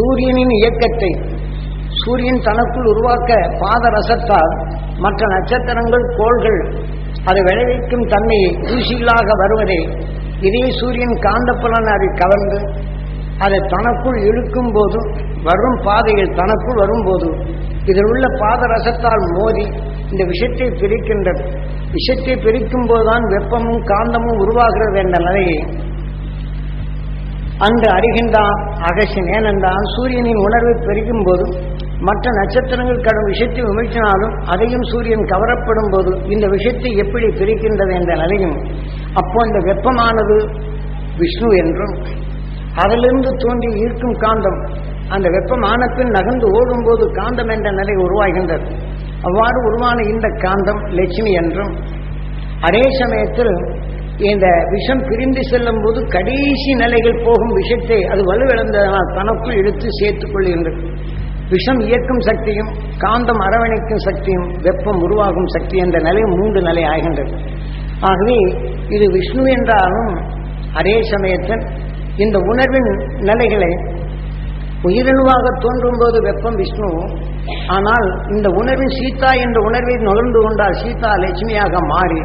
சூரியனின் இயக்கத்தை சூரியன் தனக்குள் உருவாக்க பாதரசத்தால் மற்ற நட்சத்திரங்கள் கோள்கள் அதை விளைவிக்கும் தன்மையை தூசிகளாக வருவதை. இதே சூரியன் காந்தப்புலன் அதை கவர்ந்து அதை தனக்குள் இழுக்கும் போதும் வரும் பாதையில் தனக்குள் வரும்போது இதில் உள்ள பாதரசத்தால் மோதி இந்த விஷத்தை பிரிக்கின்றது விஷத்தை பிரிக்கும் போதுதான் வெப்பமும் காந்தமும் உருவாகிறது என்ற நிலையை அன்று அறிகின்றான் அகசின் ஏனென்றால் சூரியனின் உணர்வை பெருகும் போது மற்ற நட்சத்திரங்கள் கடும் விஷயத்தை விமர்சினாலும் அதையும் சூரியன் கவரப்படும் போது இந்த விஷயத்தை எப்படி பிரிக்கின்றது என்ற நிலையும் அப்போ இந்த வெப்பமானது விஷ்ணு என்றும் அதிலிருந்து தோன்றி ஈர்க்கும் காந்தம் அந்த வெப்பமான பின் நகர்ந்து ஓடும்போது காந்தம் என்ற நிலை உருவாகின்றது. அவ்வாறு உருவான இந்த காந்தம் லட்சுமி என்றும் அதே சமயத்தில் இந்த விஷம் பிரிந்து செல்லும் போது கடைசி நிலைகள் போகும் விஷத்தை அது வலுவிழந்ததனால் தனக்குள் இழுத்து சேர்த்துக் கொள்கின்றது. விஷம் இயக்கும் சக்தியும் காந்தம் அரவணைக்கும் சக்தியும் வெப்பம் உருவாகும் சக்தி என்ற நிலை மூன்று நிலை ஆகின்றது. ஆகவே இது விஷ்ணு என்றாலும் அதே சமயத்தில் இந்த உணர்வின் நிலைகளை உயிரணுவாக தோன்றும் போது வெப்பம் விஷ்ணு. ஆனால் இந்த உணர்வின் சீதா என்ற உணர்வை நுகர்ந்து கொண்டால் சீதா லட்சுமியாக மாறி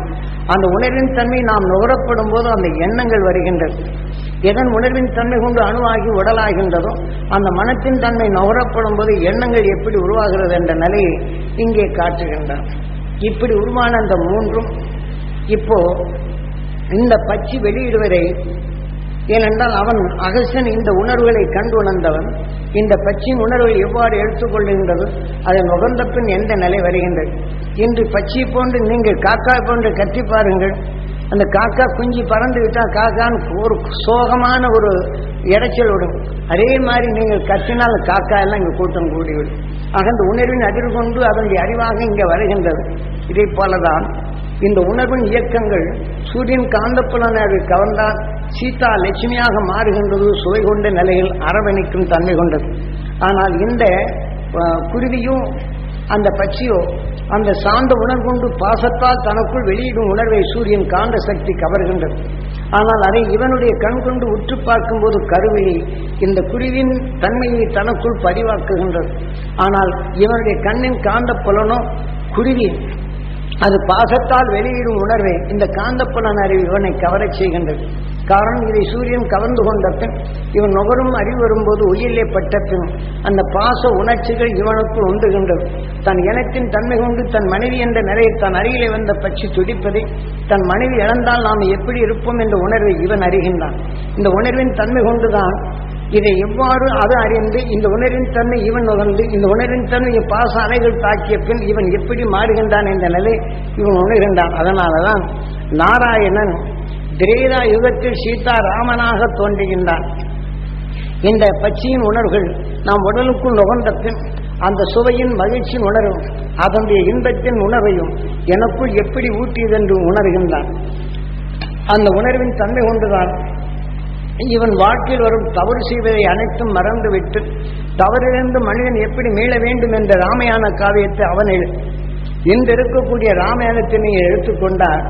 அந்த உணர்வின் தன்மை நாம் நுகரப்படும் போது அந்த எண்ணங்கள் வருகின்றது. எதன் உணர்வின் தன்மை கொண்டு அணுவாகி உடலாகின்றதோ அந்த மனத்தின் தன்மை நுகரப்படும் போது எண்ணங்கள் எப்படி உருவாகிறது என்ற நிலையை இங்கே காட்டுகின்றன. இப்படி உருவான அந்த மூன்றும் இப்போ இந்த பச்சி வெளியிடுவதை ஏனென்றால் அவன் அகசன் இந்த உணர்வுகளை கண்டு உணர்ந்தவன் இந்த பச்சின் உணர்வுகள் எவ்வாறு எடுத்துக்கொள்கின்றது அதை நுகர்ந்த பின் எந்த நிலை வருகின்றது. இன்று பச்சி போன்று நீங்கள் காக்கா போன்று கத்தி பாருங்கள். அந்த காக்கா குஞ்சு பறந்து விட்டால் காக்கான்னு ஒரு சோகமான ஒரு இடைச்சல் விடும். அதே மாதிரி நீங்கள் கத்தினால் காக்கா எல்லாம் இங்கே கூட்டம் கூடிவிடும். ஆக அந்த உணர்வின் அதிர் கொண்டு அதனுடைய அறிவாக இங்கே வருகின்றது. இதே போலதான் இந்த உணர்வின் இயக்கங்கள் சூரியன் காந்தப்புலனை அது கவர்ந்தால் சீதா லட்சுமியாக மாறுகின்றது சுவை கொண்ட நிலையில் அரவணைக்கும் தன்மை கொண்டது. ஆனால் இந்த குருவியும் அந்த பட்சியோ அந்த சார்ந்த உணர்வுண்டு பாசத்தால் தனக்குள் வெளியிடும் உணர்வை சூரியன் காந்த சக்தி கவர்கின்றது. ஆனால் அதை இவனுடைய கண் கொண்டு உற்று பார்க்கும்போது கருவிழி இந்த குருவின் தன்மையை தனக்குள் பதிவாக்குகின்றது. ஆனால் இவனுடைய கண்ணின் காந்த புலனோ குருவி அது பாசத்தால் வெளியிடும் உணர்வை. இந்த காந்தப்புலன் அறிவு இவனை கவரச் செய்கின்றது. காரணம் இதை சூரியன் கவர்ந்து கொண்ட பின் இவன் நுகரும் அறிவு வரும்போது உயிரிலே பட்ட பின் அந்த பாச உணர்ச்சிகள் இவனுக்குள் உண்டுகின்றது. தன் இனத்தின் தன்மை கொண்டு தன் மனைவி என்ற நிறைய தன் அருகிலே வந்த பட்சி துடிப்பதை தன் மனைவி இழந்தால் நாம் எப்படி இருப்போம் என்ற உணர்வை இவன் அறிகின்றான். இந்த உணர்வின் தன்மை கொண்டுதான் இதை எவ்வாறு அது அறிந்து இந்த உணரின் தன்மை இவன் உணர்ந்து இந்த உணரின் தன்மை பாச அலைகள் தாக்கிய பின் இவன் எப்படி மாறுகின்றான் என்ற நிலை இவன் உணர்கின்றான். அதனாலதான் நாராயணன் திரேதா யுகத்தில் சீதா ராமனாக தோன்றுகின்றான். இந்த பச்சியின் உணர்வுகள் நாம் உடலுக்குள் நுகர்ந்த பின் அந்த சுவையின் மகிழ்ச்சியின் உணர்வும் அதனுடைய இன்பத்தின் உணர்வையும் எனக்குள் எப்படி ஊட்டியதென்று உணர்கின்றான். அந்த உணர்வின் தன்மை கொண்டுதான் இவன் வாழ்க்கையில் வரும் தவறு செய்வதை அனைத்தும் மறந்துவிட்டு தவறிலிருந்து மனிதன் எப்படி மீள வேண்டும் என்ற ராமயான காவியத்தை அவன் எழு இன்று இருக்கக்கூடிய ராமாயணத்தை நீங்கள் எடுத்துக்கொண்டால்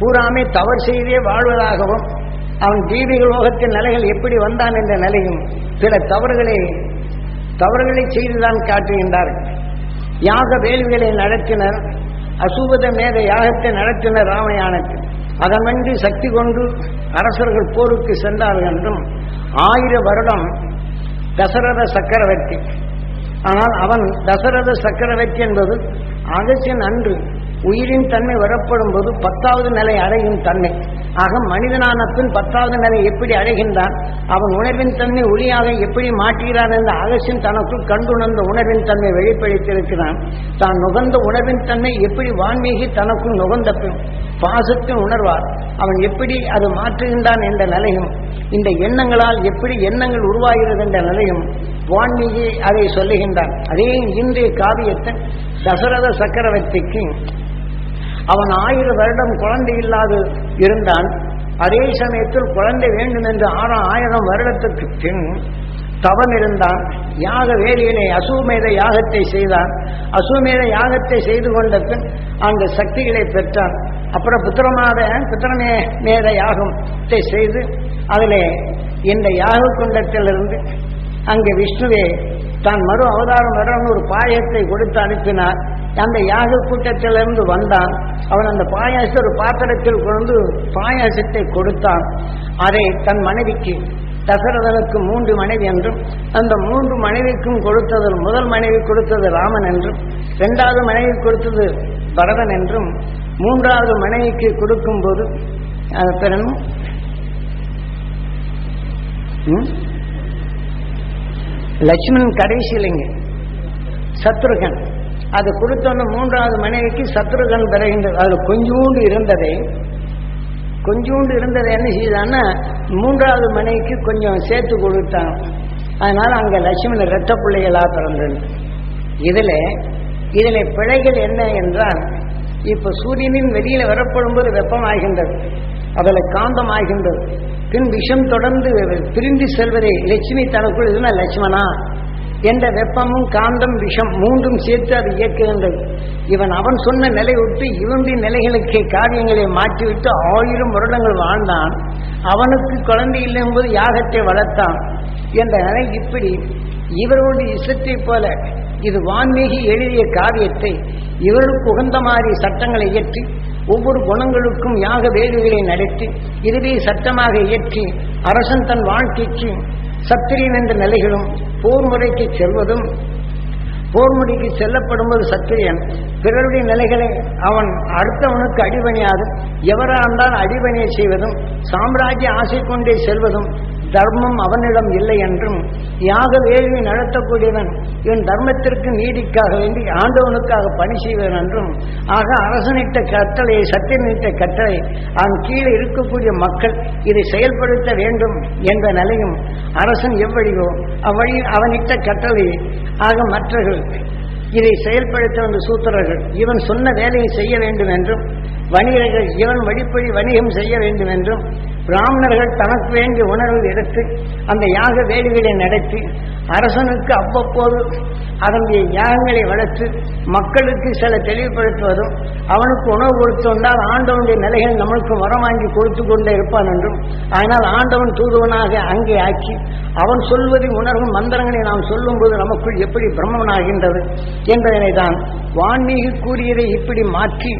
பூராமே தவறு செய்தே வாழ்வதாகவும் அவன் தீவிக லோகத்தின் நிலைகள் எப்படி வந்தான் என்ற நிலையும் சில தவறுகளை தவறுகளை செய்துதான் காட்டுகின்றார்கள் யாக வேள்விகளை நடத்தினர் அசூபத மேத யாகத்தை நடத்தினர் ராமயானத்தில் அதன்மன்றி சக்தி கொண்டு அரசர்கள் போருக்கு சென்றார்கள் என்றும் ஆயிரம் வருடம் தசரத சக்கரவர்த்தி. ஆனால் அவன் தசரத சக்கரவர்த்தி என்பது அகசியன் அன்று உயிரின் தன்மை வரப்படும் போது பத்தாவது நிலை அடையும் தன்மை. ஆக மனிதனான பின் பத்தாவது நிலை எப்படி அடைகின்றான்? அவன் உணர்வின் தன்மை ஒளியாக எப்படி மாற்றுகிறான் என்ற அகசியன் தனக்குள் கண்டுணர்ந்த உணர்வின் தன்மை வெளிப்படுத்தியிருக்கிறான். தான் நுகர்ந்த உணர்வின் தன்மை எப்படி வான்மீகி தனக்குள் நுகர்ந்த பின் பாசத்தின் உணர்வார் அவன் எப்படி அது மாற்றுகின்றான் என்ற நிலையும் இந்த எண்ணங்களால் எப்படி எண்ணங்கள் உருவாகிறது என்ற நிலையும் வான்மீகி அதை சொல்லுகின்றான். அதே இன்றைய காவியத்தை தசரத சக்கரவர்த்திக்கு அவன் ஆயிரம் வருடம் குழந்தை இல்லாது இருந்தான். அதே சமயத்தில் குழந்தை வேண்டும் என்று ஆறாம் ஆயிரம் வருடத்துக்கு பின் தவம் இருந்தான். யாக வேலியினை அசுமேத யாகத்தை செய்தான். அசுமேத யாகத்தை செய்து கொண்ட பின் அந்த சக்திகளை பெற்றான். அப்புறம் புத்திரமாத புத்திரமே மேத யாகத்தை செய்து அதிலே இந்த யாக குண்டத்திலிருந்து அங்கே விஷ்ணுவே தான் மறு அவதாரம் வரணும்னு ஒரு பாயத்தை கொடுத்து அனுப்பினார். அந்த யாக கூட்டத்திலிருந்து வந்தான். அவன் அந்த பாயாசத்தை ஒரு பாத்திரத்தில் கொண்டு பாயாசத்தை கொடுத்தான். அதை தன் மனைவிக்கு தசரதனுக்கு மூன்று மனைவி என்றும் அந்த மூன்று மனைவிக்கும் கொடுத்தது முதல் மனைவி கொடுத்தது ராமன் என்றும் இரண்டாவது மனைவி கொடுத்தது பரதன் என்றும் மூன்றாவது மனைவிக்கு கொடுக்கும்போது அது லட்சுமணன் கடைசியிலைங்க சத்ருகன். அது கொடுத்தோன்னு மூன்றாவது மனைவிக்கு சத்ருகன் பிறகின்றது அது கொஞ்சூண்டு இருந்ததை. கொஞ்சூண்டு இருந்ததை என்ன செய்தான்னா மூன்றாவது மனைவிக்கு கொஞ்சம் சேர்த்து கொடுத்தான். அதனால அங்கே லட்சுமணன் இரத்த பிள்ளைகளாக பிறந்தது. இதில் இதில் பிழைகள் என்ன என்றால் இப்போ சூரியனின் வெளியில் வரப்படும் போது வெப்பமாகின்றது. அதில் காந்தமாகின்றது. பின் விஷம் தொடர்ந்து பிரிந்து செல்வதே. லட்சுமி தனக்குள் இதுனா லட்சுமணா என்ற வெப்பமும் காந்தம் விஷம் மூன்றும் சேர்த்து அது இயக்குகின்றது. இவன் அவன் சொன்ன நிலை விட்டு இவனுடைய நிலைகளுக்கு காரியங்களை மாற்றிவிட்டு ஆயிரம் வருடங்கள் வாழ்ந்தான். அவனுக்கு குழந்தை இல்லை என்பது யாகத்தை வளர்த்தான். என்ற நிலை இப்படி இவர்களுடைய இசத்தை போல இது வான்மீகி எழுதிய காரியத்தை இவர்களுக்கு உகந்த மாதிரி சட்டங்களை இயற்றி ஒவ்வொரு குணங்களுக்கும் யாக வேள்விகளை நடத்தி இதுவே சட்டமாக இயற்றி அரசன் தன் வாழ்க்கைக்கு சத்திரியன் என்ற நிலைகளும் போர் முறைக்கு செல்வதும் போர் முறைக்கு செல்லப்படும்போது சத்திரியன் பிறருடைய நிலைகளை அவன் அடுத்தவனுக்கு அடிபணியாதும் எவராக இருந்தால் அடிபணியை செய்வதும் சாம்ராஜ்ய ஆசை கொண்டே செல்வதும் தர்மம் அவனிடம் இல்லை என்றும் யாக வேள்வி நடத்தக்கூடியவன் என் தர்மத்திற்கு நீதிக்காக வேண்டி ஆண்டவனுக்காக பணி செய்வன் என்றும் ஆக அரசனிட்ட கட்டளை சத்தியமிட்ட கட்டளை அவன் கீழே இருக்கக்கூடிய மக்கள் இதை செயல்படுத்த வேண்டும் என்ற நிலையும் அரசன் எவ்வழியோ அவ்வழி அவனிட்ட கட்டளை ஆக மற்றவர்கள் இதை செயல்படுத்த வந்த சூத்திரர்கள் இவன் சொன்ன வேலையை செய்ய வேண்டும் என்றும் வணிகர்கள் இவன் வழிப்படி வணிகம் செய்ய வேண்டும் என்றும் பிராமணர்கள் தனக்கு வேண்டிய உணர்வு எடுத்து அந்த யாக வேலைகளை நடத்தி அரசனுக்கு அவ்வப்போது அதனுடைய யாகங்களை வளர்த்து மக்களுக்கு சில தெளிவுபடுத்துவதும் அவனுக்கு உணவு கொடுத்து வந்தால் ஆண்டவனுடைய நிலைகள் நம்மளுக்கு வரம் வாங்கி கொடுத்து கொண்டே இருப்பான் என்றும். ஆனால் ஆண்டவன் தூதுவனாக அங்கே ஆக்கி அவன் சொல்வதை உணர்வும் மந்திரங்களை நாம் சொல்லும்போது நமக்குள் எப்படி பிரம்மனாகின்றது என்பதனை தான் வான்மீகி கூறியதை இப்படி மாற்றி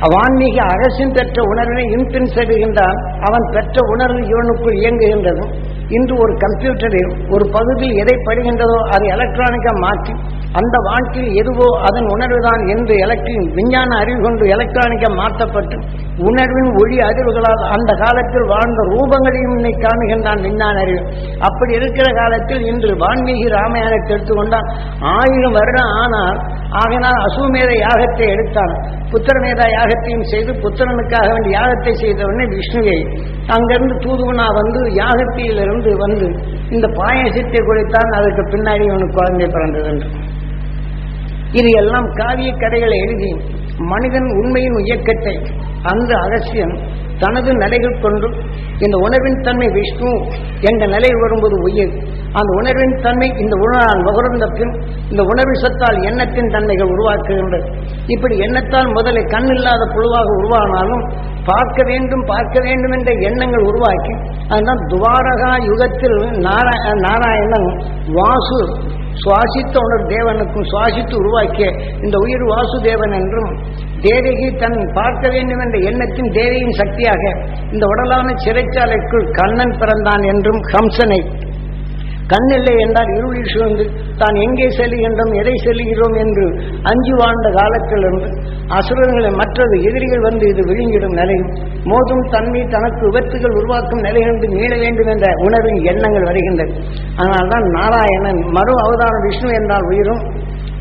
வான்மீக அரசின் பெற்ற உணர்வினை இன்பின் செல்கின்றான் அவன் பெற்ற உணர்வு இவனுக்குள் இயங்குகின்றது. இன்று ஒரு கம்ப்யூட்டரில் ஒரு பகுதியில் எதை படுகின்றதோ அதை எலக்ட்ரானிக்கா மாற்றி அந்த வாழ்க்கையில் எதுவோ அதன் உணர்வுதான் என்று எலக்ட்ரிக் விஞ்ஞான அறிவு கொண்டு எலக்ட்ரானிக்க மாற்றப்பட்டு உணர்வின் ஒளி அதிர்வுகளால் அந்த காலத்தில் வாழ்ந்த ரூபங்களையும் இன்னை காணுகின்றான் விஞ்ஞான அறிவு. அப்படி இருக்கிற காலத்தில் இன்று வான்மீகி ராமாயணத்தை எடுத்துக்கொண்டால் ஆயிரம் வருடம் ஆனால் ஆகினால் அசுமேத யாகத்தை எடுத்தான். புத்திரமேதா யாகத்தையும் செய்து புத்திரனுக்காக வேண்டிய யாகத்தை செய்தவுடனே விஷ்ணுவை. அங்கிருந்து தூதுவனா வந்து யாகத்தியிலிருந்து வந்து இந்த பாயசத்தை குறைத்தான் அதற்கு பின்னாடி அவனுக்கு குழந்தை பிறந்தது என்று. இது எல்லாம் காவிய கதைகளை எழுதி மனிதன் உண்மையின் இயக்கத்தை அந்த அகசியன் தனது நிலைகள் கொண்டு இந்த உணர்வின் தன்மை விஷ்ணு என்ற நிலை வரும்போது உயிர். அந்த உணர்வின் தன்மை இந்த உணரால் நுகர்ந்த பின் இந்த உணர்வு சத்தால் எண்ணத்தின் தன்மைகள் உருவாக்குகின்றது. இப்படி எண்ணத்தால் முதலே கண் இல்லாத புழுவாக உருவானாலும் பார்க்க வேண்டும் பார்க்க வேண்டும் என்ற எண்ணங்கள் உருவாக்கி அதுதான் துவாரகா யுகத்தில் நாராய நாராயணன் வாசு சுவாசித்த உணர் தேவனுக்கும் சுவாசித்து உருவாக்கிய இந்த உயிர் வாசுதேவன் என்றும் தேவகி தன் பார்க்க வேண்டும் என்ற எண்ணத்தின் தேவையின் சக்தியாக இந்த உடலான சிறைச்சாலைக்குள் கண்ணன் பிறந்தான் என்றும் ஹம்சனை கண்ணில்லை என்றால் இருளில் சூழ்ந்து தான் எங்கே செல்லுகின்றோம் எதை செல்லுகிறோம் என்று அஞ்சு வாழ்ந்த காலத்திலிருந்து அசுரர்களை மற்றது எதிரிகள் வந்து இது விழுங்கிடும் நிலையும் மோதும் தன்மை தனக்கு விபத்துகள் உருவாக்கும் நிலையிலிருந்து மீள வேண்டும் என்ற உணர்வின் எண்ணங்கள் வருகின்றது அதனால்தான் நாராயணன் மறு அவதாரம் விஷ்ணு என்றால் உயிரும்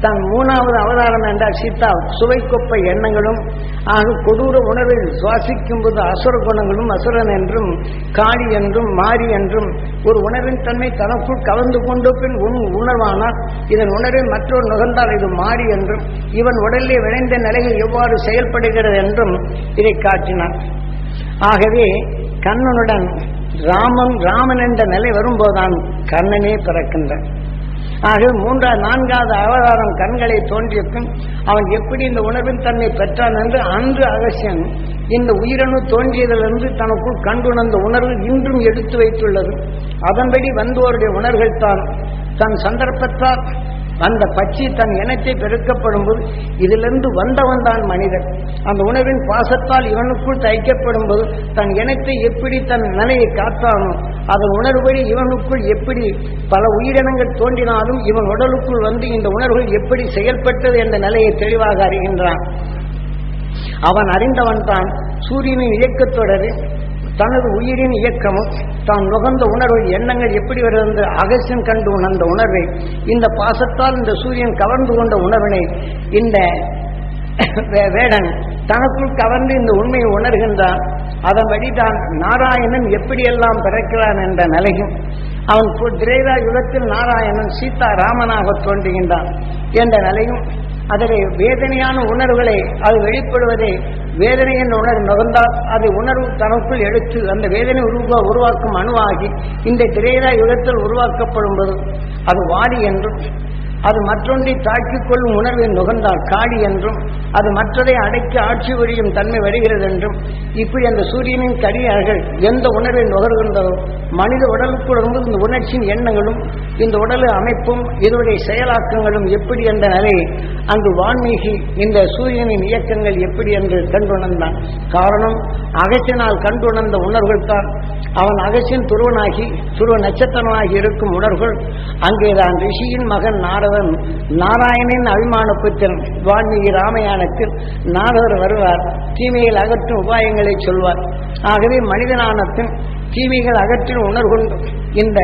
தான் மூணாவது அவதாரம் என்றால் சீதா சுவைக்கொப்பை எண்ணங்களும் ஆக கொடூர உணர்வில் சுவாசிக்கும் போது அசுர குணங்களும் அசுரன் என்றும் காளி என்றும் மாறி என்றும் ஒரு உணர்வின் தன்மை தனக்குள் கலந்து கொண்டு பின் உன் உணர்வானால் இதன் உணர்வை மற்றொரு நுகர்ந்தால் இது மாறி என்றும் இவன் உடலிலே விளைந்த நிலையில் எவ்வாறு செயல்படுகிறது என்றும் இதை காட்டினான். ஆகவே கண்ணனுடன் ராமன் ராமன் என்ற நிலை வரும்போதுதான் கண்ணனே பிறக்கின்றான். ஆக மூன்றாவது நான்காவது அவதாரம் கண்களை தோன்றிய பின் அவன் எப்படி இந்த உணர்வின் தன்மை பெற்றான் என்று அன்று அகசியன் இந்த உயிரணு தோன்றியதிலிருந்து தனக்குள் கண்டுணர்ந்த உணர்வு இன்றும் எடுத்து வைத்துள்ளது. அதன்படி வந்தோருடைய உணர்வுகள் தான். தன் சந்தர்ப்பத்தால் அந்த பட்சி தன் இனத்தை பெருக்கப்படும் போது இதிலிருந்து வந்தவன் தான் மனிதன். அந்த உணர்வின் பாசத்தால் இவனுக்குள் தைக்கப்படும் போது தன் இனத்தை எப்படி தன் நிலையை காத்தானோ அதன் உணர்வுபடி இவனுக்குள் எப்படி பல உயிரினங்கள் தோன்றினாலும் இவன் உடலுக்குள் வந்து இந்த உணர்வுகள் எப்படி செயல்பட்டது என்ற நிலையை தெளிவாக அறிகின்றான். அவன் அறிந்தவன் தான் சூரியனின் இயக்கத்தொடரில் தனது உயிரின் இயக்கமும் தான் நுகர்ந்த உணர்வு எண்ணங்கள் எப்படி வருகிறது அகசியம் கண்டு உணர்ந்த உணர்வை இந்த பாசத்தால் இந்த சூரியன் கவர்ந்து கொண்ட உணர்வினை இந்த வே- வேடன் தனக்குள் கவர்ந்து இந்த உண்மையை உணர்கின்றான். அதன்படி தான் நாராயணன் எப்படியெல்லாம் பிறக்கிறான் என்ற நிலையும் அவன் பு- திரேதா யுகத்தில் நாராயணன் சீதா ராமனாக தோன்றுகின்றான் என்ற நிலையும் அதனை வேதனையான உணர்வுகளை அது வெளிப்படுவதை வேதனை என்ற உணர்வு நுகர்ந்தால் அதை உணர்வு தனக்குள் எடுத்து அந்த வேதனை உருவா உருவாக்கும் அணுவாகி இந்த திரேதா யுகத்தில் உருவாக்கப்படும் போது அது வாடி என்றும் அது மற்றொன்றை தாக்கிக் கொள்ளும் உணர்வை நுகர்ந்தால் காடி என்றும் அது மற்றதை அடக்கி ஆட்சி புரியும் தன்மை வருகிறது என்றும் இப்படி அந்த சூரியனின் கடியார்கள் எந்த உணர்வை நுகர்கின்றதோ மனித உடலுக்குள் வரும்போது இந்த உணர்ச்சியின் எண்ணங்களும் இந்த உடல் அமைப்பும் இதனுடைய செயலாக்கங்களும் எப்படி என்ற நிலையை அங்கு வான்மீகி இந்த சூரியனின் இயக்கங்கள் எப்படி என்று கண்டுணர்ந்தான். காரணம் அகசினால் கண்டுணர்ந்த உணர்வுகள் தான். அவன் அகசின் துருவனாகி துருவ நட்சத்திரமாகி இருக்கும் உணர்வுகள். அங்கேதான் ரிஷியின் மகன் நாரதன் நாராயணனின் அபிமான புத்திரன் வால்மீகி ராமயானத்தில் நாதவர் வருவார். தீமையில் அகற்றும் உபாயங்களை சொல்வார். ஆகவே மனிதனானத்தின் தீமைகள் அகற்றும் உணர்கொண்டு இந்த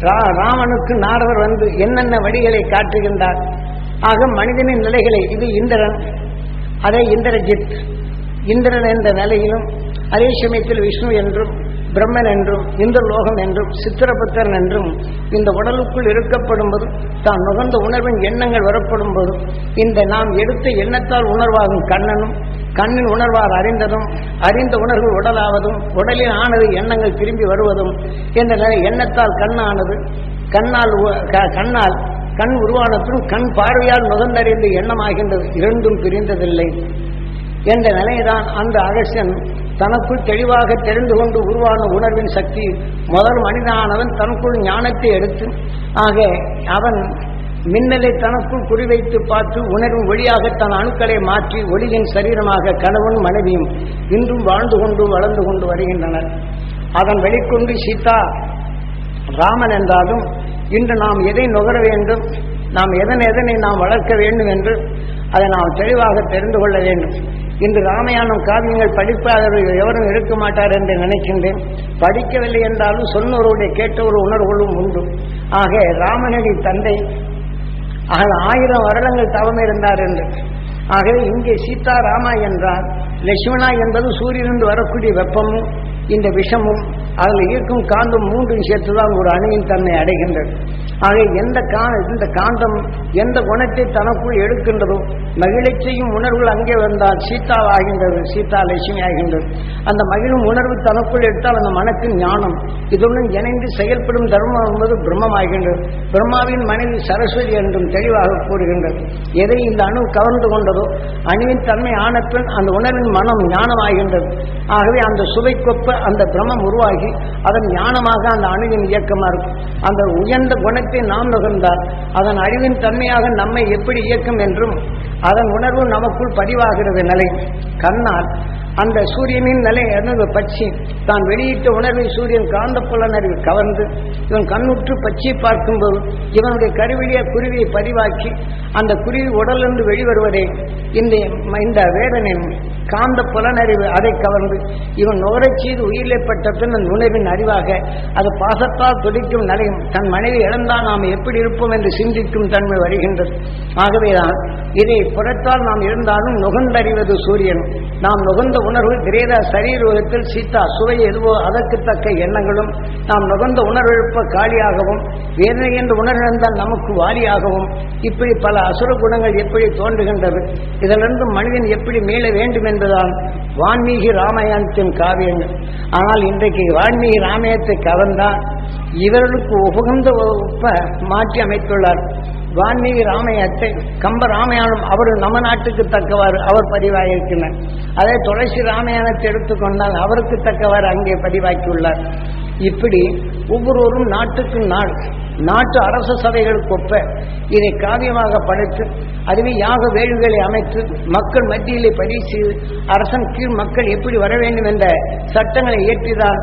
ரா- ராமனுக்கு நாரவர் வந்து என்னென்ன வழிகளை காட்டுகின்றார்? ஆக மனிதனின் நிலைகளை இது இந்திரன் அதே இந்திரஜித் இந்திரன் என்ற நிலையிலும் அதே சமயத்தில் விஷ்ணு என்றும் பிரம்மன் என்றும் இந்த லோகம் என்றும் சித்திரபுத்திரன் என்றும் இந்த உடலுக்குள் இருக்கப்படும் போது தான் நுகர்ந்த உணர்வின் எண்ணங்கள் வரப்படும் போது இந்த நாம் எடுத்த எண்ணத்தால் உணர்வாகும் கண்ணனும் கண்ணின் உணர்வார் அறிந்ததும் அறிந்த உணர்வு உடலாவதும் உடலில் ஆனது எண்ணங்கள் திரும்பி வருவதும் என்ற நிலை எண்ணத்தால் கண்ணானது கண்ணால் உ- க- கண்ணால் கண் உருவானதும் கண் பார்வையால் நுகர்ந்தறிந்த எண்ணமாகின்றது இரண்டும் பிரிந்ததில்லை. என்ற நிலையைதான் அந்த அகசியன் தனக்குள் தெளிவாக தெரிந்து கொண்டு உருவான உணர்வின் சக்தி முதல் மனிதனானவன் தனக்குள் ஞானத்தை எடுத்து ஆக அவன் மின்னலை தனக்குள் குறிவைத்து பார்த்து உணர்வும் ஒளியாக தன் அணுக்களை மாற்றி ஒளியின் சரீரமாக கணவன் மனைவியும் இன்றும் வாழ்ந்து கொண்டு வளர்ந்து கொண்டு வருகின்றனர். அதன் வெளிக்கொண்டு சீதா ராமன் என்றாலும் இன்று நாம் எதை நுகர வேண்டும் நாம் எதன் எதனை நாம் வளர்க்க வேண்டும் என்று அதை நாம் தெளிவாக தெரிந்து கொள்ள வேண்டும். இன்று ராமாயணம் காவியங்கள் படிப்பாளர்கள் எவரும் இருக்க மாட்டார் என்று நினைக்கின்றேன். படிக்கவில்லை என்றாலும் சொன்னவருடைய கேட்ட ஒரு உணர்வுகளும் உண்டு. ஆக ராமனடி தந்தை ஆக ஆயிரம் வருடங்கள் தவம் இருந்தார் என்று. ஆகவே இங்கே சீதா ராமா என்றார். லட்சுமணா என்பது சூரியனிருந்து வரக்கூடிய வெப்பமும் இந்த விஷமும் அதில் இருக்கும் காந்தம் மூன்றும் சேர்த்துதான் ஒரு அணுவின் தன்மை அடைகின்றது. ஆக எந்த கா இந்த காந்தம் எந்த குணத்தை தனக்குள் எடுக்கின்றதோ மகிழச் செய்யும் உணர்வுகள் அங்கே வந்தால் சீதா ஆகின்றது சீதா லட்சுமி ஆகின்றது. அந்த மகிழும் உணர்வு தனக்குள் எடுத்தால் அந்த மனத்தின் ஞானம் இதுடன் இணைந்து செயல்படும் தர்மம் என்பது பிரம்மமாகின்றது. பிரம்மாவின் மனைவி சரஸ்வதி என்றும் தெளிவாக கூறுகின்றது. எதை இந்த அணு கவர்ந்து கொண்டதோ அணுவின் தன்மை ஆனப்பின் அந்த உணர்வின் மனம் ஞானமாகின்றது. ஆகவே அந்த சுவைக்கொப்ப அந்த பிரம்மம் உருவாகி அதன் ஞானமாக அந்த அணுவின் இயக்கமாக இருக்கும். அந்த உயர்ந்த குணத்தை நாம் நுகர்ந்தால் அதன் அழிவின் தன்மையாக நம்மை எப்படி இயக்கும் என்றும் அதன் உணர்வு நமக்குள் பதிவாகிறது நிலை. கண்ணால் அந்த சூரியனின் நிலை என்னது? பச்சி. தான் வெளியிட்ட உணர்வை சூரியன் காந்த புலனறிவு கவர்ந்து இவன் கண்ணுற்று பச்சியை பார்க்கும்போது இவனுடைய கருவிலிய குருவியை பதிவாக்கி அந்த குருவி உடலிருந்து வெளிவருவதே இந்த இந்த வேதனின் காந்த புலனறிவு அதை கவர்ந்து இவன் நுகரச் செய்து உயிரிழப்பட்ட பின் அந்த உணர்வின் அறிவாக அது பாசத்தால் துடிக்கும் நிலையும் தன் மனைவி இழந்தால் நாம் எப்படி இருப்போம் என்று சிந்திக்கும் தன்மை வருகின்றது. ஆகவேதான் இதை புறத்தால் நாம் இருந்தாலும் நுகர்ந்தறிவது சூரியன். நாம் நுகர்ந்த உணர்வு கிரேதா சரீரோகத்தில் சீதா சுவை எதுவோ அதற்கு தக்க எண்ணங்களும் நாம் நுகர்ந்த உணர்வெழுப்ப காலியாகவும் வேதனை என்று உணர்ந்தால் நமக்கு வாலியாகவும் இப்படி பல அசுர குணங்கள் எப்படி தோன்றுகின்றது? இதிலிருந்து மனிதன் எப்படி மீள வேண்டும் என்பதுதான் வான்மீகி ராமாயணத்தின் காவியங்கள். ஆனால் இன்றைக்கு வான்மீகி ராமாயணத்தை கவர்ந்தால் இவர்களுக்கு உகந்த ஒப்ப மாற்றி அமைத்துள்ளார். வான்மீகி ராமாயணத்தை கம்ப ராமாயணம் அவர் நம்ம நாட்டுக்கு தக்கவாறு அவர் பதிவாகியிருக்கிறார். அதே துளசி ராமாயணத்தை எடுத்துக்கொண்டால் அவருக்கு தக்கவாறு அங்கே பதிவாக்கியுள்ளார். இப்படி ஒவ்வொருவரும் நாட்டுக்கு நாள் நாட்டு அரச சபைகளுக்கு ஒப்ப இதை காவியமாக படைத்து அதுவே யாக வேள்விகளை அமைத்து மக்கள் மத்தியிலே பதிவு செய்து அரசன் கீழ் மக்கள் எப்படி வர வேண்டும் என்ற சட்டங்களை இயற்றிதான்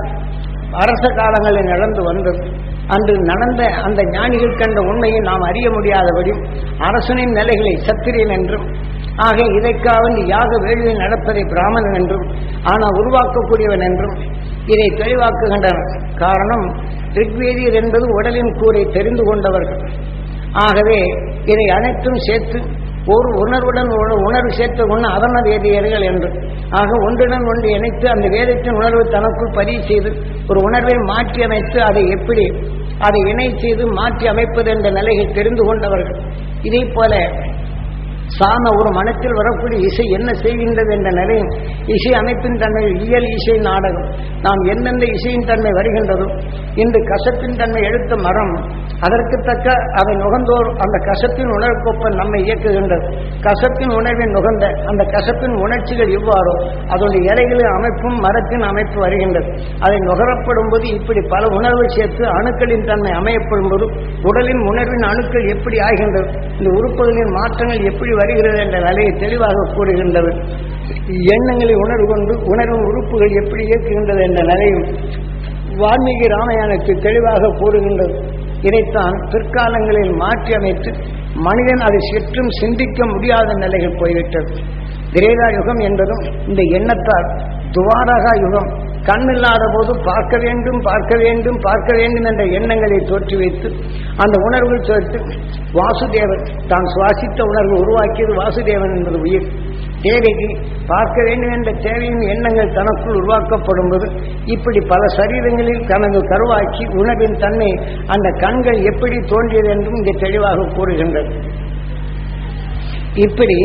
அரச காலங்களில் நடந்து வந்தது. அன்று நடந்த அந்த ஞானிகள் கண்ட உண்மையை நாம் அறிய முடியாதபடி அரசனின் நிலைகளை சத்திரியன் என்றும் ஆக இதைக்காவது யாக வேள்வி நடப்பதை பிராமணன் என்றும் ஆனால் உருவாக்கக்கூடியவன் என்றும் இதை தெளிவாக்குகின்றனர் காரணம் ரிக்வேதியர் என்பது உடலின் கூரை தெரிந்து கொண்டவர்கள். ஆகவே இதை அனைத்தும் சேர்த்து ஒரு உணர்வுடன் உணர்வு சேர்த்து ஒன்று அதன வேதியர்கள் என்று. ஆக ஒன்றுடன் ஒன்று இணைத்து அந்த வேதத்தின் உணர்வு தனக்குள் பதிவு செய்து ஒரு உணர்வை மாற்றி அமைத்து அதை எப்படி அதை இணை செய்து மாற்றி அமைப்பது என்ற நிலையை தெரிந்து கொண்டவர்கள். இதே போல சாம ஒரு மனத்தில் வரக்கூடிய இசை என்ன செய்கின்றது என்ற நிலையும் இசை அமைப்பின் தன்மை இயல் இசை நாடகம். நாம் எந்தெந்த இசையின் தன்மை வருகின்றதோ இன்று கசப்பின் தன்மை எடுத்த மரம் அதற்கு தக்க அதை நுகர்ந்தோர் அந்த கசப்பின் உணர்வுக்கொப்ப நம்மை இயக்குகின்றது. கசப்பின் உணர்வின் நுகர்ந்த அந்த கசப்பின் உணர்ச்சிகள் இவ்வாறோ அதனுடைய இலைகளின் அமைப்பும் மரத்தின் அமைப்பு வருகின்றது. அதை நுகரப்படும் போது இப்படி பல உணர்வு சேர்த்து அணுக்களின் தன்மை அமையப்படும் போது உடலின் உணர்வின் அணுக்கள் எப்படி ஆகின்றது இந்த உறுப்புகளின் மாற்றங்கள் எப்படி வருகிறது என்ற நிலையை தெளிவாக கூறுகின்றது எண்ணங்களை உணர்வு கொண்டு உணர்வு உறுப்புகள் எப்படி இயக்குகின்றது என்ற நிலையும் வால்மீகி ராமாயணத்தை தெளிவாக கூறுகின்றது. இதைத்தான் பிற்காலங்களில் மாற்றி அமைத்து மனிதன் அதை சிற்றும் சிந்திக்க முடியாத நிலையில் போய்விட்டது. திரேதா யுகம் என்பதும் இந்த எண்ணத்தால் துவாரகா யுகம். கண்ணில்லாத போது பார்க்க வேண்டும் பார்க்க வேண்டும் பார்க்க வேண்டும் என்ற எண்ணங்களை தோற்றி வைத்து அந்த உணர்வுகள் சேர்த்து வாசுதேவன் தான் சுவாசித்த உணர்வு உருவாக்கியது வாசுதேவன் என்பது உயிர். தேவைக்கு பார்க்க வேண்டும் என்ற தேவையின் எண்ணங்கள் தனக்குள் உருவாக்கப்படும் போது இப்படி பல சரீரங்களில் தனது கருவாக்கி உணவின் தன்மை அந்த கண்கள் எப்படி தோன்றியது என்றும் இங்கே தெளிவாக கூறுகின்றது. இப்படி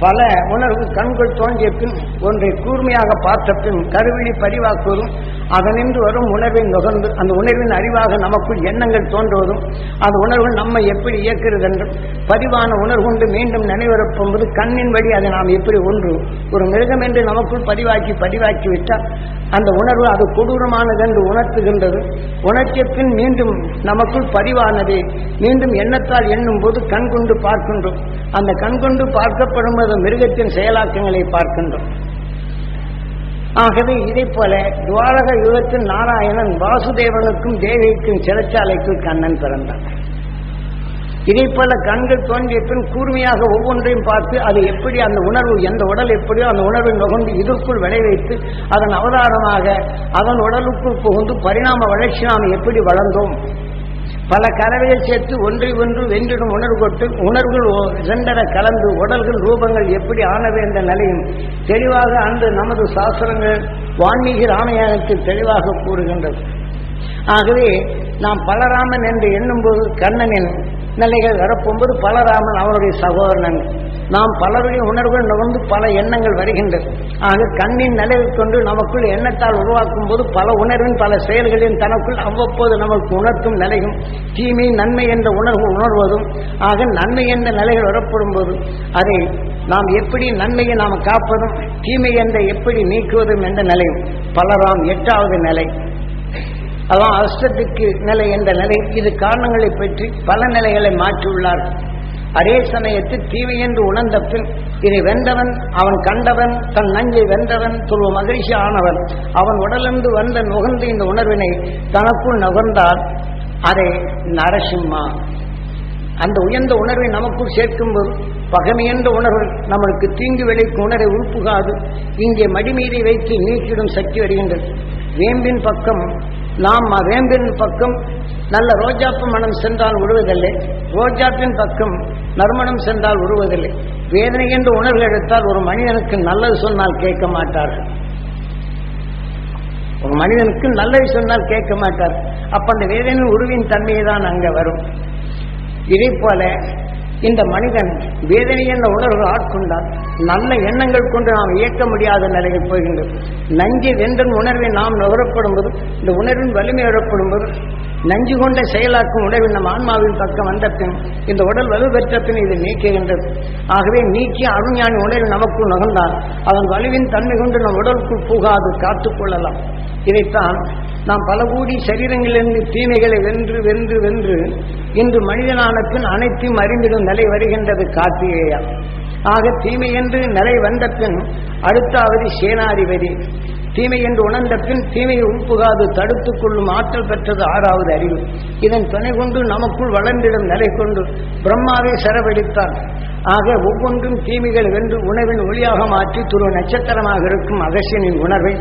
பல உணர்வு கண்கள் தோன்றிய பின் ஒன்றை கூர்மையாக பார்த்த பின் கருவிழி பதிவாக்குவதும் அதனின்று வரும் உணர்வை நுகர்ந்து அந்த உணர்வின் அறிவாக நமக்குள் எண்ணங்கள் தோன்றுவதும் அந்த உணர்வு நம்மை எப்படி இயக்கிறது என்றும் பதிவான உணர்வு கொண்டு மீண்டும் நினைவரப்போது கண்ணின் வழி அதை நாம் எப்படி ஒன்று ஒரு மிருகம் என்று நமக்குள் பதிவாக்கி பதிவாக்கி விட்டால் அந்த உணர்வு அது கொடூரமானது என்று உணர்த்துகின்றது. உணர்த்திய பின் மீண்டும் நமக்குள் பதிவானது. மீண்டும் எண்ணத்தால் எண்ணும் போது கண் கொண்டு பார்க்கின்றோம். அந்த கண் கொண்டு பார்க்கப்படும் போது மிருகத்தின் செயலாக்கங்களை பார்க்கின்றோம். ஆகவே இதை போல துவாரக யுகத்தில் நாராயணன் வாசுதேவனுக்கும் தேவிக்கும் சிறைச்சாலைக்கு கண்ணன் பிறந்தான். இதை கண்கள் தோன்றிய பின் கூர்மையாக ஒவ்வொன்றையும் பார்த்து அது எப்படி அந்த உணர்வு எந்த உடல் எப்படியோ அந்த உணர்வை நுகர்ந்து இதற்குள் விளை வைத்து அதன் அவதாரமாக அதன் உடலுக்குள் புகுந்து பரிணாம வளர்ச்சி நாம் எப்படி வளர்ந்தோம்? பல கலவையை சேர்த்து ஒன்றை ஒன்று வென்றிடும் உணர்வு கொட்டு உணர்வுகள் ஓ- இரண்டர கலந்து உடல்கள் ரூபங்கள் எப்படி ஆனது என்ற நிலையும் தெளிவாக அன்று நமது சாஸ்திரங்கள் வான்மீகி ராமாயணத்தில் தெளிவாக கூறுகின்றது. ஆகவே நாம் பலராமன் என்று எண்ணும்போது கண்ணனின் நிலைகள் வரப்போகும்போது பலராமன் அவருடைய சகோதரன். நாம் பலருடைய உணர்வுகள் நுகர்ந்து பல எண்ணங்கள் வருகின்றது. ஆக கண்ணின் நிலையை கொண்டு நமக்குள் எண்ணத்தால் உருவாக்கும் போது பல உணர்வின் பல செயல்களின் தனக்குள் அவ்வப்போது நமக்கு உணர்த்தும் நிலையும் தீமை நன்மை என்ற உணர்வு உணர்வதும் ஆக நன்மை என்ற நிலைகள் வரப்படும் போது அதை நாம் எப்படி நன்மையை நாம் காப்பதும் தீமை என்ற எப்படி நீக்குவதும் என்ற நிலையும் பலராம் எட்டாவது நிலை. அதான் அஷ்டத்துக்கு நிலை என்ற நிலை இது காரணங்களை பற்றி பல நிலைகளை மாற்றியுள்ளார். அதே சமயத்தில் தீவை என்று உணர்ந்த பின் இதை வென்றவன் அவன் கண்டவன் தன் நஞ்சை வென்றவன் துருவ மகிழ்ச்சி ஆனவன் அவன் உடலிருந்து வந்த நுகர்ந்து இந்த உணர்வினை தனக்குள் நுகர்ந்தார் அதை நரசிம்மா. அந்த உயர்ந்த உணர்வை நமக்குள் சேர்க்கும்போது பகமை உணர்வு நம்மளுக்கு தீங்கு விளைக்கும் உணரை உருப்புகாது. இங்கே மடிமீதை வைத்து நீக்கிடும் சக்தி வருகின்றது. வேம்பின் பக்கம் நாம் வேம்பின் பக்கம் நல்ல ரோஜாப்பு மனம் சென்றால் விடுவதில்லை ரோஜாப்பின் பக்கம் நறுமணம் சென்றால் விடுவதில்லை வேதனை என்று உணர்வு எடுத்தால் ஒரு மனிதனுக்கு நல்லது சொன்னால் கேட்க மாட்டார்கள். ஒரு மனிதனுக்கு நல்லது சொன்னால் கேட்க மாட்டார் அப்ப அந்த வேதனையின் உருவின் தன்மையை தான் அங்க வரும். இதே போல இந்த மனிதன் வேதனை என்ற உணர்வு ஆட்கொண்டால் நல்ல எண்ணங்கள் கொண்டு நாம் இயக்க முடியாத நிலையில் போகின்றது நஞ்சு வென்றன் உணர்வை நாம் நுகரப்படும் போது இந்த உணர்வின் வலிமை ஏற்படும் போது நஞ்சு கொண்ட செயலாக்கும் உணர்வு நம் ஆன்மாவின் பக்கம் வந்த பின் இந்த உடல் வலுப்பெற்ற பின் இது நீக்குகின்றது. ஆகவே நீக்கி அருஞானி உணர்வு நமக்குள் நுகர்ந்தால் அதன் வலுவின் தன்மை கொண்டு நம் உடலுக்குள் புகாது காத்துக்கொள்ளலாம் இதைத்தான் நாம் பல கூடி சரீரங்களிலிருந்து தீமைகளை வென்று வென்று வென்று இன்று மனிதனானத்தின் அனைத்தையும் அறிந்திடும் நிலை வருகின்றது கார்த்திகேயா. ஆக தீமை என்று நிலை வந்த பின் அடுத்தாவது சேனாதிபதி. தீமை என்று உணர்ந்த பின் தீமையை உட்புகாது தடுத்துக் கொள்ளும் ஆற்றல் பெற்றது ஆறாவது அறிவு. இதன் துணை கொண்டு நமக்குள் வளர்ந்திடும் நிலை கொண்டு பிரம்மாவை செரவடித்தார். ஆக ஒவ்வொன்றும் தீமைகள் வென்று உணவின் ஒளியாக மாற்றி துருவ நட்சத்திரமாக இருக்கும் அகசியனின் உணர்வை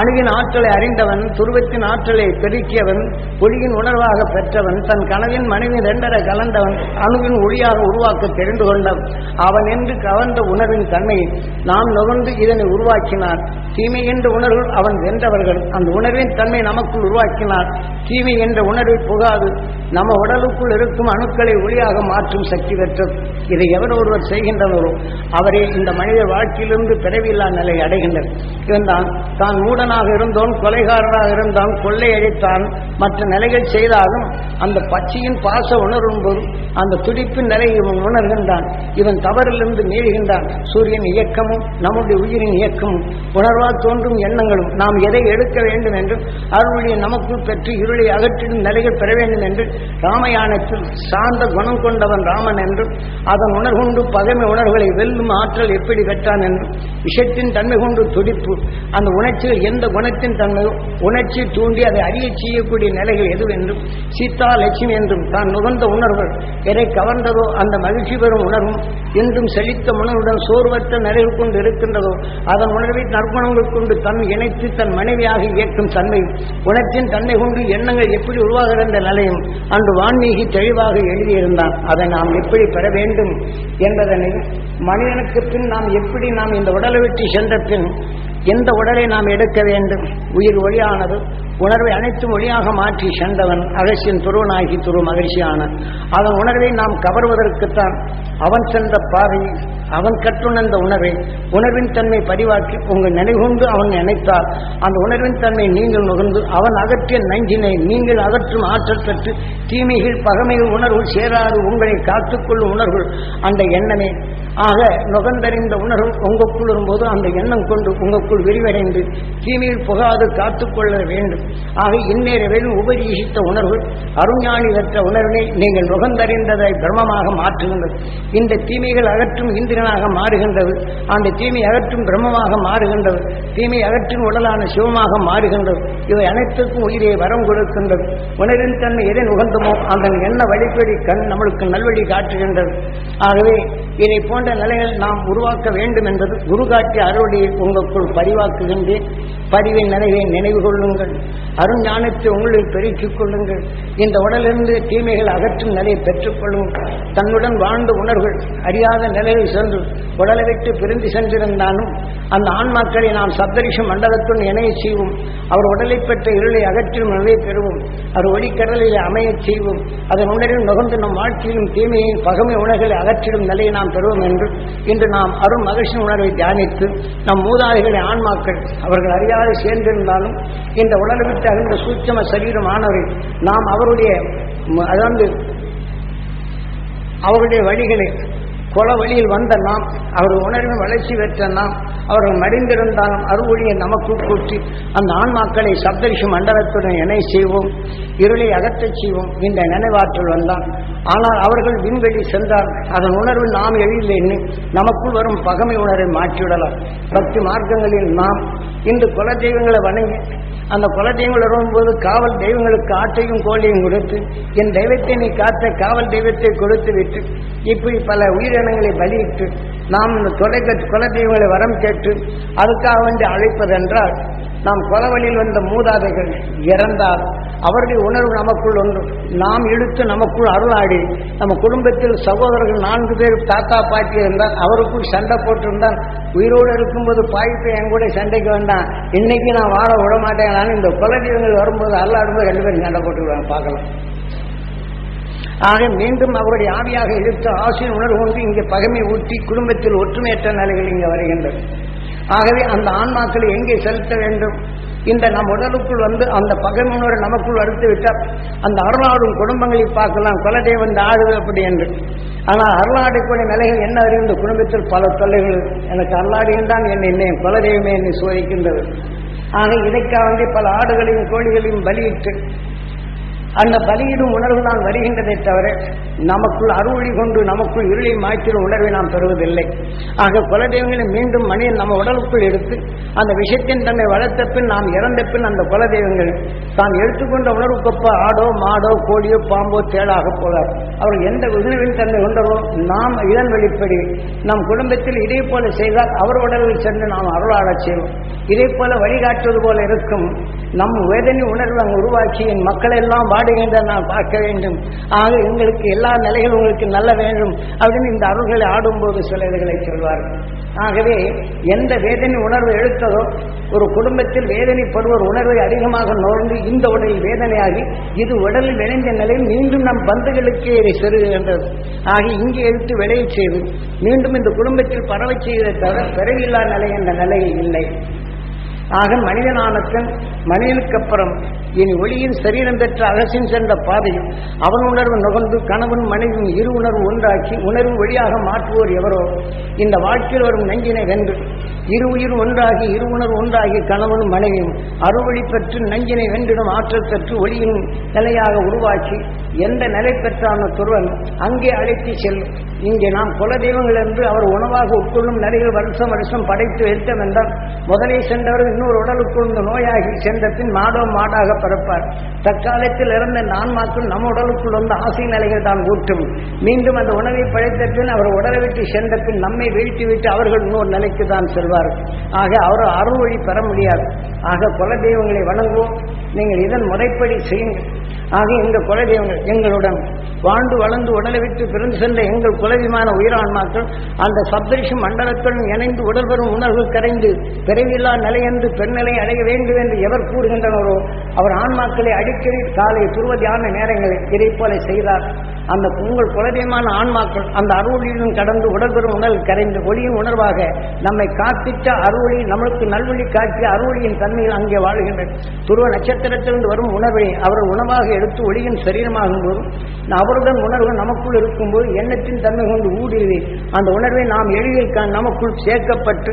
அணுவின் ஆற்றலை அறிந்தவன் துருவத்தின் ஆற்றலை பெருக்கியவன் ஒளியின் உணர்வாக பெற்றவன் தன் கனவின் மனைவி ரெண்டரை கலந்தவன் அணுவின் ஒளியாக உருவாக்க தெரிந்து கொண்டவன். அவன் என்று கவர்ந்த உணர்வின் தன்மையை நாம் நுகர்ந்து இதனை உருவாக்கினார். தீமை என்று உணர்வு அவன் வென்றவர்கள். அந்த உணர்வின் தன்மை நமக்குள் உருவாக்கினார். தீமை என்ற உணர்வை புகாது. நம்ம உடலுக்குள் இருக்கும் அணுக்களை ஒளியாக மாற்றும் சக்தி பெற்றது. இதை எவர் ஒருவர் செய்கின்றனரோ அவரே இந்த மனித வாழ்க்கையிலிருந்து பிறவில்லா நிலை அடைகின்றனர். இவன் தான் மூடனாக இருந்தோன் கொலைகாரனாக இருந்தான் கொள்ளையடித்தான் மற்ற நிலைகள் செய்தாலும் அந்த பச்சையின் பாச உணரும் போது அந்த துடிப்பின் நிலை இவன் உணர்கின்றான். இவன் தவறிலிருந்து மீறுகின்றான். சூரியன் இயக்கமும் நம்முடைய உயிரின் இயக்கமும் உணர்வால் தோன்றும் எண்ணங்களும் நாம் எதை எடுக்க வேண்டும் என்றும் அருளியை நமக்கு பெற்று இருளை அகற்றிடும் நிலைகள் பெற வேண்டும் என்று ராமயானத்தில் சார்ந்த குணம் கொண்டவன் ராமன் என்றும் அதன் உணர்கொண்டு பகைமை உணர்வுகளை வெல்லும் ஆற்றல் எப்படி பெற்றான் என்றும் விஷத்தின் தன்மை கொண்டு துடிப்பு அந்த உணர்ச்சிகள் எந்த குணத்தின் தன்மையோ உணர்ச்சி தூண்டி அதை அறிய செய்யக்கூடிய நிலைகள் எதுவென்றும் சீதா லட்சுமி என்றும் தான் நுகர்ந்த உணர்வு எதை கவர்ந்ததோ அந்த மகிழ்ச்சி பெறும் உணர்வும் என்றும் செழித்த உணர்வுடன் சோர்வற்ற நிறைவு கொண்டு இருக்கின்றதோ அதன் உணர்வை நற்குணங்கள் கொண்டு தன் இணைத்து தன் மனைவியாக இயக்கும் தன்மை உணர்ச்சியின் தன்மை கொண்டு எண்ணங்கள் எப்படி உருவாகிறது நிலையும் அன்று வான்மீகி தெளிவாக எழுதியிருந்தான். அதை நாம் எப்படி பெற வேண்டும் என்பதனை மனிதனுக்கு பின் நாம் எப்படி நாம் இந்த உடலை விட்டு சென்ற பின் எந்த உடலை நாம் எடுக்க வேண்டும்? உயிர் ஒளியானது. உணர்வை அனைத்தும் ஒளியாக மாற்றி சென்றவன் அகசியன் துருவனாகி துரு மகிழ்ச்சியான அதன் உணர்வை நாம் கவர்வதற்குத்தான் அவன் சென்ற பாதையை அவன் கற்றுணர்ந்த உணர்வை உணர்வின் தன்மை பதிவாக்கி உங்கள் நினைவுகொண்டு அவன் நினைத்தால் அந்த உணர்வின் தன்மை நீங்கள் நுகர்ந்து அவன் அகற்றிய நஞ்சினை நீங்கள் அகற்றும் ஆற்றல் பெற்று தீமைகள் பகமைகள் உணர்வு சேராது உங்களை காத்துக்கொள்ளும் உணர்வு அந்த எண்ணமே. ஆக நுகர்ந்தறிந்த உணர்வு உங்களுக்குள் வரும்போது அந்த எண்ணம் கொண்டு உங்களுக்குள் விரிவடைந்து தீமையில் புகாது காத்துக்கொள்ள வேண்டும். ஆக இந்நேரவேலும் உபதேசித்த உணர்வு அருஞானி பெற்ற உணர்வினை நீங்கள் நுகர்ந்தறிந்ததை பிரம்மமாக மாற்றுகின்றது. இந்த தீமைகள் அகற்றும் இந்திரனாக மாறுகின்றது. அந்த தீமை அகற்றும் பிரம்மமாக மாறுகின்றது. தீமை அகற்றும் உடலான சிவமாக மாறுகின்றது. இவை அனைத்துக்கும் உயிரை வரம் கொடுக்கின்றது. உணர்வின் தன்மை எதை நுகர்ந்தமோ அந்த எண்ண வழிப்படி கண் நம்மளுக்கு நல்வழி காட்டுகின்றது. ஆகவே இதை போன்ற நிலைகள் நாம் உருவாக்க வேண்டும் என்பது குரு காட்டிய அருளுடைய உங்களுக்குள் பதிவாக்குகின்றேன் பதிவின் நினைவை நினைவு கொள்ளுங்கள். அருஞானத்தை உங்களில் பெருக்கிக் கொள்ளுங்கள். இந்த உடலிருந்து தீமைகள் அகற்றும் நிலையை பெற்றுக்கொள்ளுங்கள் தன்னுடன் வாழ்ந்த உணர்வுகள் அறியாத நிலையில் சென்று உடலை விட்டு பிரிந்து சென்றிருந்தாலும் அந்த ஆன்மாக்களை நாம் சப்தரிஷ மண்டலத்துடன் இணைய செய்வோம். அவர் உடலை பெற்ற இருளை அகற்றும் நிலையை பெறுவோம். அவர் ஒளிக்கடலில் அமையச் செய்வோம். அதன் உணரில் நுகர்ந்து நம் வாழ்க்கையிலும் தீமையையும் பகமை உணர்களை அகற்றிடும் நிலையை நாம் பெறுவோம் என்று இன்று நாம் அருண் மகிழ்ச்சி உணர்வை தியானித்து நம் மூதாதைகளை ஆன்மாக்கள் அவர்கள் அறியாது சேர்ந்திருந்தாலும் இந்த உடலை விட்டு அகன்ற சூட்சம சரீரமானவரை நாம் அவருடைய அதாவது அவருடைய வழிகளை கொல வழியில் வந்த நாம் அவர் உணர்வின் வளர்ச்சி பெற்ற நாம் அவர்கள் மடிந்திருந்தாலும் அருவொழியை நமக்கு கூட்டி அந்த ஆன்மாக்களை சப்தரிஷி மண்டலத்துடன் இணை செய்வோம் இருளை அகற்றச் செய்வோம் இந்த நினைவாற்றல் வந்தான். ஆனால் அவர்கள் விண்வெளி சென்றால் அதன் உணர்வு நாம் எழில் எண்ணி நமக்குள் வரும் பகமை உணர்வை மாற்றிவிடலாம். பக்தி மார்க்கங்களில் நாம் இன்று குல தெய்வங்களை வணங்கி அந்த குலதெய்வங்களை வரும்போது காவல் தெய்வங்களுக்கு ஆட்டையும் கோழியும் கொடுத்து என் தெய்வத்தை நீ காத்த காவல் தெய்வத்தை கொடுத்து விட்டு இப்படி பல உயிரினங்களை பலியிட்டு நாம் இந்த தொலைக்க குலதெய்வங்களை வரம் கேட்டு அதுக்காக வேண்டி அழைப்பதென்றால் நாம் கொலவழியில் வந்த மூதாதைகள் இறந்தால் அவருடைய உணர்வு நமக்குள் ஒன்று. நாம் இழுத்து நமக்குள் அருளாடி நம்ம குடும்பத்தில் சகோதரர்கள் நான்கு பேர் தாத்தா பாட்டி இருந்தால் அவருக்குள் சண்டை போட்டிருந்தால் உயிரோடு இருக்கும்போது பாய்ப்பு என் கூட சண்டைக்கு வேண்டாம் இன்னைக்கு நான் வாழ விட மாட்டேன். நான் இந்த குலதெய்வங்கள் வரும்போது அல்லாடும்போது ரெண்டு பேரும் சண்டை போட்டுருவாங்க பார்க்கலாம். ஆக மீண்டும் அவருடைய ஆவியாக இழுத்து ஆசிரியர் உணர்வு கொண்டு இங்கே பகைமை ஊட்டி குடும்பத்தில் ஒற்றுமையற்ற நிலைகள் இங்கே வருகின்றது. ஆகவே அந்த ஆன்மாக்களை எங்கே செலுத்த வேண்டும்? இந்த நம் உடலுக்குள் வந்து அந்த பகைமுன்னோரை நமக்குள் அறுத்து விட்டால் அந்த அருளாடும் குடும்பங்களை பார்க்கலாம். குலதெய்வம் இந்த ஆடுது அப்படி என்று. ஆனால் அருளாடக்கூடிய நிலைகள் என்ன அறியும் இந்த குடும்பத்தில் பல தொல்லைகள்? எனக்கு அருளாடியும் தான் என்னை என்னை குலதெய்வமே என்னை சோதிக்கின்றது. ஆக இதைக்காக பல ஆடுகளையும் கோழிகளையும் பலியிட்டு அந்த பலியிடும் உணர்வு தான் வருகின்றதை தவிர நமக்குள் அறுவழி கொண்டு நமக்குள் இருளை மாற்றிடும் உணர்வை நாம் பெறுவதில்லை. ஆக குலதெய்வங்களை மீண்டும் மனிதன் நம்ம உடலுக்குள் எடுத்து அந்த விஷயத்தின் தன்னை வளர்த்த பின் நாம் இறந்த பின் அந்த குலதெய்வங்கள் தாம் எடுத்துக்கொண்ட உணர்வுக்கொப்ப ஆடோ மாடோ கோழியோ பாம்போ தேடாக போலார் அவர்கள் எந்த உணர்வின் தன்னை கொண்டவோ நாம் இதன் வெளிப்படி நம் குடும்பத்தில் இதே போல செய்தால் அவர் உடலில் சென்று நாம் அருளாடச் செய்வோம். இதே போல வழிகாட்டுவது போல இருக்கும். நம் வேதனை உணர்வு அங்கு உருவாக்கி என் மக்கள் எல்லாம் பாடுகின்ற நான் பார்க்க வேண்டும். ஆக எங்களுக்கு எல்லா நிலைகளும் உங்களுக்கு நல்ல வேண்டும் அப்படின்னு இந்த அருள்களை ஆடும்போது சில இதுகளை சொல்வார்கள். ஆகவே எந்த வேதனை உணர்வு எடுத்ததோ ஒரு குடும்பத்தில் வேதனைப்படுவோர் உணர்வை அதிகமாக நுழைந்து இந்த உடலில் வேதனையாகி இது உடலில் விளைந்த நிலையில் மீண்டும் நம் பந்துகளுக்கே இதை செருகுகின்றது. ஆக இங்கே எடுத்து விளையச் செய்து மீண்டும் இந்த குடும்பத்தில் பரவச் செய்வதை தவிர பிறவில்லா நிலை என்ற நிலையில் இல்லை. ஆக மனிதனானத்தன் மனிதனுக்கு அப்புறம் இனி ஒளியின் சரீரம் பெற்ற அகசின் சென்ற பாதையில் அவன் உணர்வு நுகர்ந்து கணவன் மனைவியின் இரு உணர்வு ஒன்றாக்கி உணர்வு வழியாக மாற்றுவோர் எவரோ இந்த வாழ்க்கையில் வரும் நஞ்சினை வென்று இரு உயிர் ஒன்றாகி இரு உணர்வு ஒன்றாகி கணவனும் மனைவியும் அறுவழி பெற்று நஞ்சினை வென்றிடும் ஆற்றல் பெற்று ஒளியின் நிலையாக உருவாக்கி எந்த நிலை பெற்றான துருவன் அங்கே அழைத்து செல்லும். இங்கே நாம் குல தெய்வங்கள் என்று அவர் உணவாக உட்கொள்ளும் நிலையில் வருஷம் வருஷம் படைத்து வைத்தோம் என்றால் முதலே சென்றவர்கள் இன்னொரு உடலுக்குள் இந்த நோயாகி சென்ற பின் மாடோ மாடாக பிறப்பார். தற்காலத்தில் இருந்த நான்மாக்கள் நம் உடலுக்குள் வந்த ஆசை நிலைகள் தான் ஊற்றும் மீண்டும் அந்த உணவை பழைத்த பின் அவர் உடலை விட்டு சென்ற பின் நம்மை வீழ்த்தி விட்டு அவர்கள் இன்னொரு நிலைக்கு தான் செல்வார். ஆக அவர் அருள் வழி பெற முடியாது. ஆக குல தெய்வங்களை வணங்குவோம். நீங்கள் இதன் முறைப்படி செய்யுங்கள். ஆக இந்த குலதெய்வங்கள் எங்களுடன் வாழ்ந்து வளர்ந்து உடலை விட்டு பிறந்து சென்ற எங்கள் குலவிமான உயிரான்மாக்கள் அந்த சப்தரிஷம் மண்டலத்துடன் இணைந்து உடல் பெறும் உணர்வு கரைந்து பிறவில்லா நிலையென்று பெண்நிலை அடைய வேண்டும் என்று எவர் கூறுகின்றனரோ அவர் ஆன்மாக்களை அடிக்கடி காலை துருவ தியான நேரங்களில் இதை போல செய்தார். அந்த உங்கள் குலதெய்வமான ஆன்மாக்கள் அந்த அருளிலும் கடந்து உடல் பெறும் உணர்வு கரைந்து ஒளியின் உணர்வாக நம்மை காத்திட்ட அருளி நம்மளுக்கு நல்வழி காட்டிய அருளியின் தன்மையில் அங்கே வாழ்கின்றன துருவ நட்சத்திரத்திலிருந்து வரும் உணர்வை அவர் உணவாக எடுத்து ஒளியின் சரீரமாகும் போது அவருடன் உணர்வு நமக்குள் இருக்கும்போது எண்ணத்தின் தன்மை கொண்டு ஊடுருவி அந்த உணர்வை நாம் எளிதில் நமக்குள் சேர்க்கப்பட்டு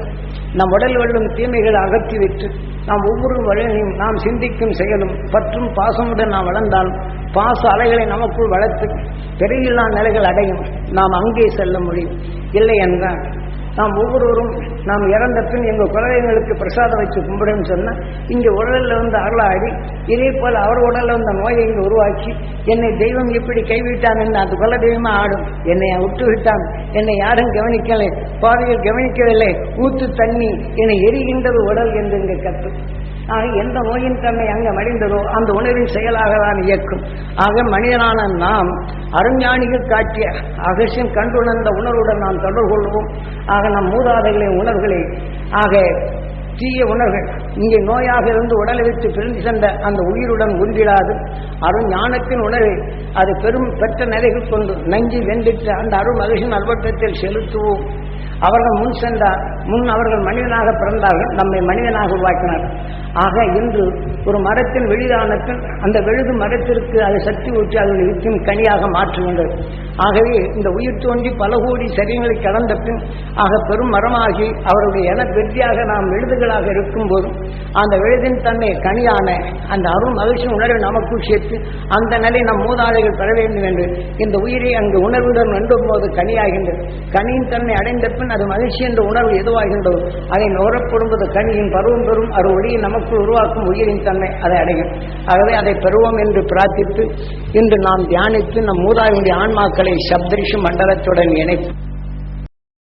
நம் உடல் வெள்ளும் தீமைகளை அகற்றி வைத்து நாம் ஒவ்வொரு வழியையும் நாம் சிந்திக்கும் செயலும் பற்றும் பாசமுடன் நாம் வளர்ந்தால் பாச அலைகளை நமக்குள் வளர்த்து பெருகில்லா நிலைகள் அடையும். நாம் அங்கே செல்ல முடியும். இல்லை என்றால் நாம் ஒவ்வொருவரும் நாம் இறந்த பின் எங்கள் குழந்தைங்களுக்கு பிரசாதம் வச்சு கும்பிடுன்னு சொன்னால் இங்கே உடலில் வந்து அருளாடி இதே போல் அவர் உடலில் வந்த நோயை இங்கே உருவாக்கி என்னை தெய்வம் எப்படி கைவிட்டான் என்று அந்த குல தெய்வமாக ஆடும். என்னை விட்டு விட்டான். என்னை யாரும் கவனிக்கலை பாதையில் கவனிக்கவில்லை. ஊத்து தண்ணி என்னை எரிகின்றது உடல் என்று இங்கே கத்து எந்த நோயின் தன்மை அங்கே மடிந்ததோ அந்த உணர்வின் செயலாக தான் இயக்கும். ஆக மனிதனான நாம் அருஞானிகள் காட்டிய அகசியம் கண்டுணர்ந்த உணர்வுடன் நாம் தொடர்பு கொள்வோம். ஆக நம் மூதாதைகளின் உணர்வுகளை. ஆக தீய உணர்வுகள். இங்கே நோயாக இருந்து உடலை வைத்து பிரிந்து சென்ற அந்த உயிருடன் ஒன்றிடாது அருண் ஞானத்தின் உணர்வை அது பெரும் பெற்ற நிலைகள் கொண்டு நஞ்சி வென்றிட்டு அந்த அருள் மகிழ்ச்சியின் அல்வட்டத்தில் செலுத்துவோம். அவர்கள் முன் சென்றார். முன் அவர்கள் மனிதனாக பிறந்தார்கள் நம்மை மனிதனாக உருவாக்கினார். ஆக இன்று ஒரு மரத்தின் வெளிதானத்தில் அந்த விழுது மரத்திற்கு அது சக்தி ஊற்றி அதில் இருக்கும் கனியாக மாற்றுகின்றது ஆகவே இந்த உயிர் தோன்றி பல கோடி சரியங்களை கடந்த பின் ஆக பெரும் மரமாகி அவருடைய என வெற்றியாக நாம் விழுதுகளாக இருக்கும்போது அந்த விழுதின் தன்மை கனியான அந்த அருள் மகிழ்ச்சி உணர்வை நமக்குள் சேர்த்து அந்த நிலை நம் மூதாதைகள் பெற வேண்டும் என்று இந்த உயிரை அங்கு உணர்வுடன் வேண்டும் போது கனியாகின்றது. கனியின் தன்மை அடைந்த பின் அது மகிழ்ச்சி என்ற உணர்வு எதுவாகின்றதோ அதை நுகரப்படும்போது கனியின் பருவம் பெறும் அது ஒளியை நமக்குள் உருவாக்கும் உயிரின் தன்மை அதை அடையும். ஆகவே அதை பெறுவோம் என்று பிரார்த்தித்து இன்று நாம் தியானித்து நம் மூதாவினுடைய ஆன்மாக்களை சப்தரிஷி மண்டலத்துடன் இணைப்போம்.